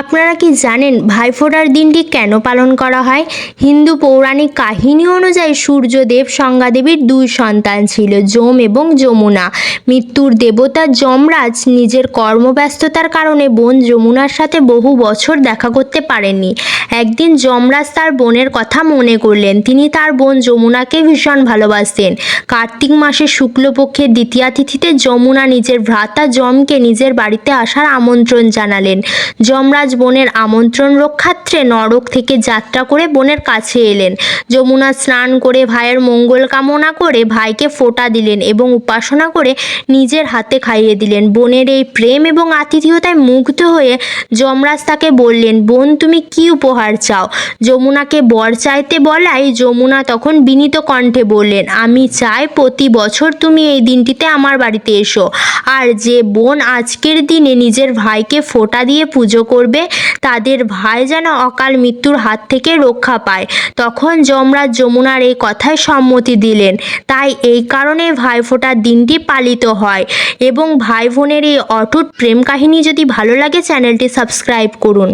আপনারা কি জানেন ভাইফোঁটার দিনটি কেন পালন করা হয়? হিন্দু পৌরাণিক কাহিনী অনুযায়ী সূর্যদেব দেবীর দুই সন্তান ছিল, যম এবং যমুনা। মৃত্যুর দেবতা যমরাজ নিজের কর্মব্যস্ততার কারণে বোন যমুনার সাথে বহু বছর দেখা করতে পারেননি। একদিন যমরাজ তার বোনের কথা মনে করলেন। তিনি তার বোন যমুনাকে ভীষণ ভালোবাসতেন। কার্তিক মাসের শুক্লপক্ষের দ্বিতীয়া তিথিতে যমুনা নিজের ভ্রাতা যমকে নিজের বাড়িতে আসার আমন্ত্রণ জানালেন। যমরাজ বোনের আমন্ত্রণ রক্ষার্থে নরক থেকে যাত্রা করে বোনের কাছে এলেন। যমুনা স্নান করে ভাইয়ের মঙ্গল কামনা করে ভাইকে ফোঁটা দিলেন এবং উপাসনা করে নিজের হাতে খাইয়ে দিলেন। বোনের এই প্রেম এবং আতিথেয়তায় মুগ্ধ হয়ে যমরাজ তাকে বললেন, বোন, তুমি কি উপহার চাও? যমুনাকে বর চাইতে বলাই যমুনা তখন বিনীত কণ্ঠে বললেন, আমি চাই প্রতি বছর তুমি এই দিনটিতে আমার বাড়িতে এসো। আর যে বোন আজকের দিনে নিজের ভাইকে ফোঁটা দিয়ে পুজো করবে তাদের ভাই যেন অকাল মৃত্যুর হাত থেকে রক্ষা পায়। তখন যমরাজ যমুনার এই কথায় সম্মতি দিলেন। তাই এই কারণে ভাইফোঁটার দিনটি পালিত হয় এবং ভাই বোনের এই অটুট প্রেম কাহিনী যদি ভালো লাগে, চ্যানেলটি সাবস্ক্রাইব করুন।